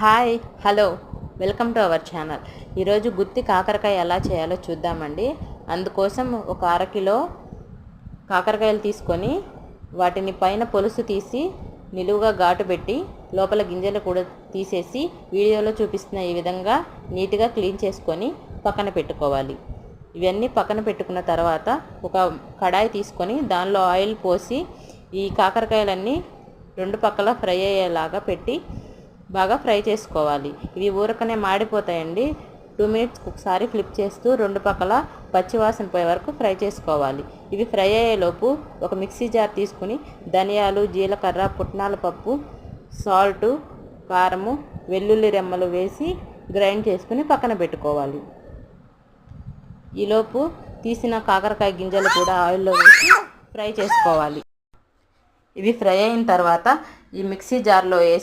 Hi hello. Welcome to our channel. ఈరోజు గుత్తి కాకరకాయ ఎలా చేయాలో చూద్దామండి. అందుకోసం ఒక అరకిలో కాకరకాయలు తీసుకొని వాటిని పైన పొలుసు తీసి నిలువుగా ఘాటు పెట్టి లోపల గింజలు కూడా తీసేసి వీడియోలో చూపిస్తున్న ఈ విధంగా నీట్గా క్లీన్ చేసుకొని పక్కన పెట్టుకోవాలి. ఇవన్నీ పక్కన పెట్టుకున్న తర్వాత ఒక కడాయి తీసుకొని దానిలో ఆయిల్ పోసి ఈ కాకరకాయలన్నీ రెండు పక్కల ఫ్రై అయ్యేలాగా పెట్టి బాగా ఫ్రై చేసుకోవాలి. ఇవి ఊరకనే మాడిపోతాయండి. టూ మినిట్స్కి ఒకసారి ఫ్లిప్ చేస్తూ రెండు పక్కల పచ్చివాసన పోయే వరకు ఫ్రై చేసుకోవాలి. ఇవి ఫ్రై అయ్యేలోపు ఒక మిక్సీ జార్ తీసుకుని ధనియాలు జీలకర్ర పుట్నాల పప్పు సాల్టు కారము వెల్లుల్లి రెమ్మలు వేసి గ్రైండ్ చేసుకుని పక్కన పెట్టుకోవాలి. ఈలోపు తీసిన కాకరకాయ గింజలు కూడా ఆయిల్లో వేసి ఫ్రై చేసుకోవాలి. ఇవి ఫ్రై అయిన తర్వాత ఈ మిక్సీ జార్లో వేసి